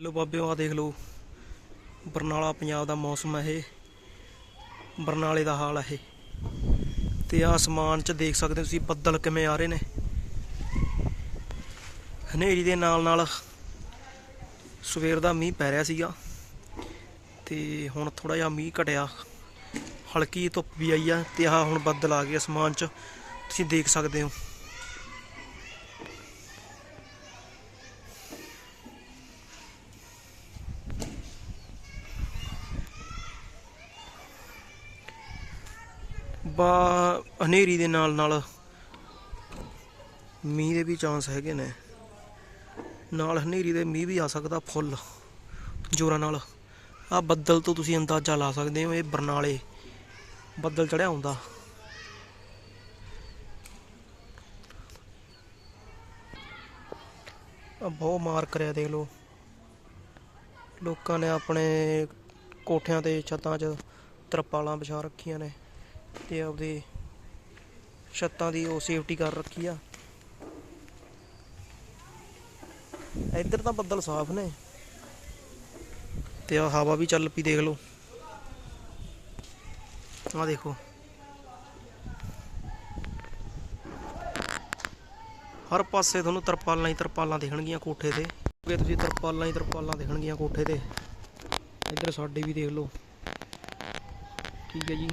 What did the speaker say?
ਲੋ ਬਾਬਿਓ ਆ ਦੇਖ ਲਓ। ਬਰਨਾਲਾ, ਪੰਜਾਬ ਦਾ ਮੌਸਮ ਹੈ ਇਹ। ਬਰਨਾਲੇ ਦਾ ਹਾਲ ਹੈ ਇਹ। ਤੇ ਆਸਮਾਨ 'ਚ ਦੇਖ ਸਕਦੇ ਹੋ ਤੁਸੀਂ, ਬੱਦਲ ਕਿਵੇਂ ਆ ਰਹੇ ਨੇ। ਹਨੇਰੀ ਦੇ ਨਾਲ ਨਾਲ ਸਵੇਰ ਦਾ ਮੀਂਹ ਪੈ ਰਿਹਾ ਸੀਗਾ। ਤੇ ਹੁਣ ਥੋੜਾ ਜਿਹਾ ਮੀਂਹ ਘਟਿਆ। ਹਲਕੀ ਧੁੱਪ ਵੀ ਆਈ ਆ ਤੇ ਆਹ ਹੁਣ ਬੱਦਲ ਆ ਗਏ ਅਸਮਾਨ 'ਚ। ਤੁਸੀਂ ਦੇਖ ਸਕਦੇ ਹੋ। ਬਾ, ਹਨੇਰੀ ਦੇ ਨਾਲ ਨਾਲ ਮੀਂਹ ਦੇ ਵੀ ਚਾਂਸ ਹੈਗੇ ਨੇ। ਨਾਲ ਹਨੇਰੀ ਦੇ ਮੀਂਹ ਵੀ ਆ ਸਕਦਾ, ਫੁੱਲ ਜੋਰਾਂ ਨਾਲ। ਆ ਬੱਦਲ ਤੋਂ ਤੁਸੀਂ ਅੰਦਾਜ਼ਾ ਲਾ ਸਕਦੇ ਹੋ, ਇਹ ਬਰਨਾਲੇ ਬੱਦਲ ਚੜਿਆ ਹੁੰਦਾ। ਆ ਬਹੁਤ ਮਾਰ ਕਰਿਆ ਦੇਖ ਲਓ। ਲੋਕਾਂ ਨੇ ਆਪਣੇ ਕੋਠਿਆਂ ਤੇ ਛੱਤਾਂ 'ਚ ਤਰਪਾਲਾਂ ਵਿਛਾ ਰੱਖੀਆਂ ਨੇ। ਤੇ ਆਪਦੇ ਛੱਤਾਂ ਦੀ ਉਹ ਸੇਫਟੀ ਕਰ ਰੱਖੀ ਆ। ਇੱਧਰ ਤਾਂ ਬੱਦਲ ਸਾਫ਼ ਨੇ ਤੇ ਆ ਹਵਾ ਵੀ ਚੱਲ ਪਈ, ਦੇਖ ਲਓ। ਆ ਦੇਖੋ। ਹਰ ਪਾਸੇ ਤੁਹਾਨੂੰ ਤਰਪਾਲਾਂ ਹੀ ਤਰਪਾਲਾਂ ਦਿਖਣਗੀਆਂ ਕੋਠੇ ਤੇ। ਕਿ ਤੁਸੀਂ ਤਰਪਾਲਾਂ ਹੀ ਤਰਪਾਲਾਂ ਦਿਖਣਗੀਆਂ ਕੋਠੇ ਤੇ। ਇੱਧਰ ਸਾਡੇ ਵੀ ਦੇਖ ਲਓ। ਠੀਕ ਹੈ ਜੀ।